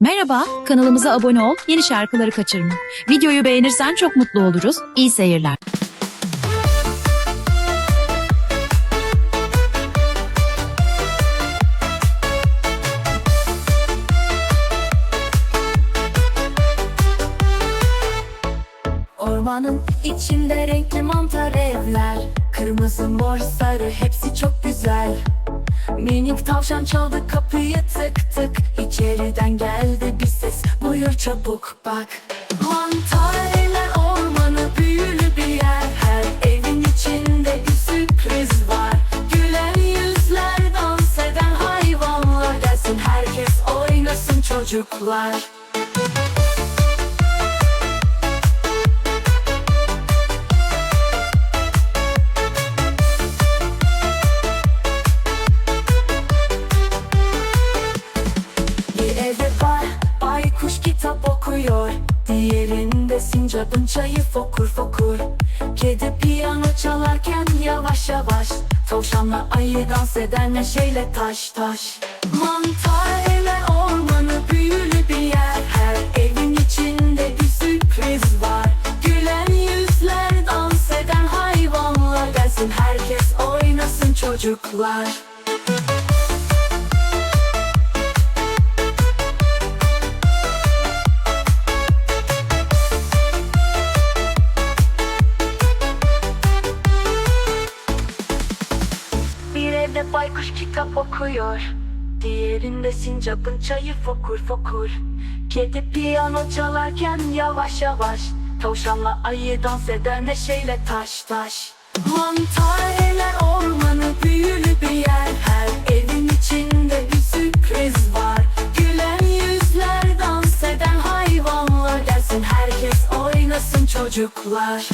Merhaba, kanalımıza abone ol, yeni şarkıları kaçırma. Videoyu beğenirsen çok mutlu oluruz. İyi seyirler. Ormanın içinde renkli mantar evler Kırmızı mor sarı hepsi çok güzel Minik tavşan çaldı kapıyı buyur çabuk bak. Mantar evler ormanı büyülü bir yer. Her evin içinde bir sürpriz var. Gülen yüzler dans eden hayvanlar. Gelsin herkes oynasın çocuklar Diğerinde sincapın çayı fokur fokur. Kedi piyano çalarken yavaş yavaş. Tavşanla ayı dans eder neşeyle taş taş. Mantar evler ormanı büyülü bir yer. Her evin içinde bir sürpriz var. Gülen yüzler dans eden hayvanlar. Gelsin herkes oynasın çocuklar Bir evde baykuş kitap okuyor. Diğerinde sincapın çayı fokur fokur. Kedi piyano çalarken yavaş yavaş Tavşanla ayı dans eder neşeyle taş taş. Mantar evler ormanı büyülü bir yer. Her evin içinde bir sürpriz var. Gülen yüzler dans eden hayvanlar Gelsin. Herkes oynasın çocuklar